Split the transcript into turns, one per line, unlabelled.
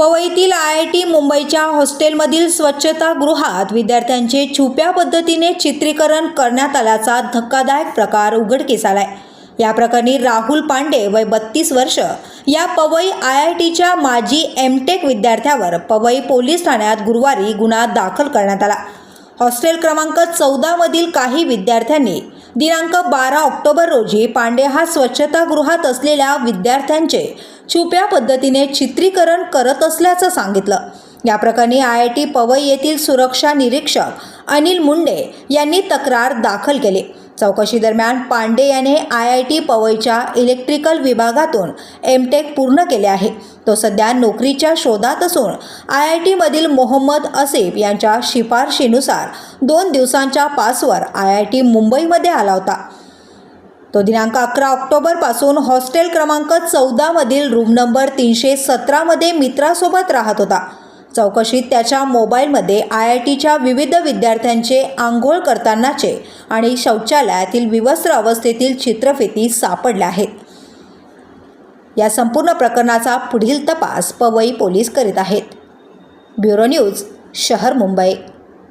पवईतील I I T मुंबईच्या हॉस्टेलमधील स्वच्छतागृहात विद्यार्थ्यांचे छुप्या पद्धतीने चित्रीकरण करण्यात आल्याचा धक्कादायक प्रकार उघडकीस आलाय. या प्रकरणी राहुल पांडे वय बत्तीस वर्ष या पवई आय आय टीच्या माजी एमटेक विद्यार्थ्यावर पवई पोलीस ठाण्यात गुरुवारी गुन्हा दाखल करण्यात आला. हॉस्टेल क्रमांक चौदामधील काही विद्यार्थ्यांनी दिनांक बारा ऑक्टोबर रोजी पांडे हा स्वच्छतागृहात असलेल्या विद्यार्थ्यांचे छुप्या पद्धतीने चित्रीकरण करत असल्याचं सांगितलं. या प्रकरणी आय आय टी पवई येथील सुरक्षा निरीक्षक अनिल मुंडे यांनी तक्रार दाखल केली. चौकशी दरम्यान पांडे याने आय आय टी पवईच्या इलेक्ट्रिकल विभागातून एमटेक पूर्ण केले आहे. तो सध्या नोकरीच्या शोधात असून आय आय टीमधील मोहम्मद असिफ यांच्या शिफारशीनुसार दोन दिवसांच्या पासवर आय आय टी मुंबईमध्ये आला होता. तो दिनांक अकरा ऑक्टोबरपासून हॉस्टेल क्रमांक चौदामधील रूम नंबर तीनशे सतरामध्ये मित्रासोबत राहत होता. चौकशीत त्याच्या मोबाईलमध्ये आय आय टीच्या विविध विद्यार्थ्यांचे आंघोळ करतानाचे आणि शौचालयातील विवस्त्र अवस्थेतील चित्रफिती सापडल्या आहेत. या संपूर्ण प्रकरणाचा पुढील तपास पवई पोलीस करीत आहेत. ब्युरो न्यूज शहर मुंबई.